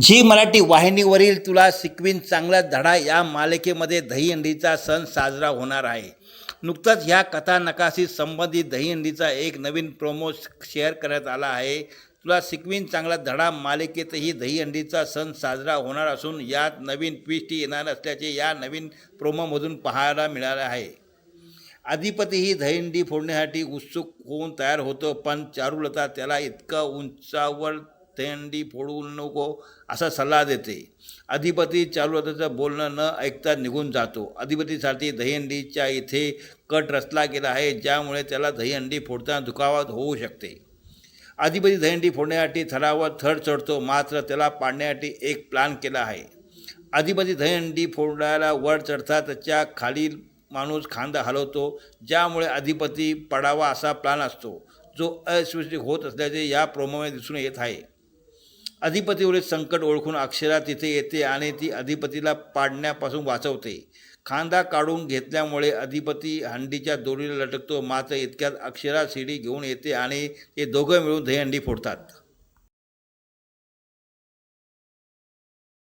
Zee Marathi वाहिनीवरील तुला शिकवीन चांगला धडा या मालिकेमध्ये दहीहंडीचा सण साजरा होणार आहे. नुकताच ह्या कथानकाशी संबंधित दहीहंडीचा एक नवीन प्रोमो शेअर करण्यात आला आहे. तुला शिकवीन चांगला धडा मालिकेतही दहीहंडीचा सण साजरा होणार असून यात नवीन ट्विस्ट येणार असल्याचे या नवीन प्रोमोमधून पाहायला मिळाले आहे. अधिपती ही दहीहंडी फोडण्यासाठी उत्सुक होऊन तयार होतो पण चारुलता त्याला इतकं उंचावर दहीहंडी फोडू नको असा सल्ला देते. अधिपती चारुलताचं बोलणं न ऐकता निघून जातो. अधिपतीसाठी दहीहंडीच्या इथे कट रचला गेला आहे ज्यामुळे त्याला दहीहंडी फोडताना दुखावत होऊ शकते. अधिपती दहीहंडी फोडण्यासाठी थरावर थर चढतो मात्र त्याला पाडण्यासाठी एक प्लॅन केला आहे. अधिपती दहीहंडी फोडायला वर चढता त्याच्या खालील माणूस खांदा हलवतो ज्यामुळे अधिपती पडावा असा प्लान असतो जो अयशस्वी होत असल्याचे या प्रोमोमध्ये दिसून येत आहे. अधिपतीवरील संकट ओळखून अक्षरा तिथे येते आणि ती अधिपतीला पाडण्यापासून वाचवते. खांदा काढून घेतल्यामुळे अधिपती हंडीच्या दोरीला लटकतो. मात्र इतक्यात अक्षरा शिडी घेऊन येते आणि ते दोघं मिळून दहीहंडी फोडतात.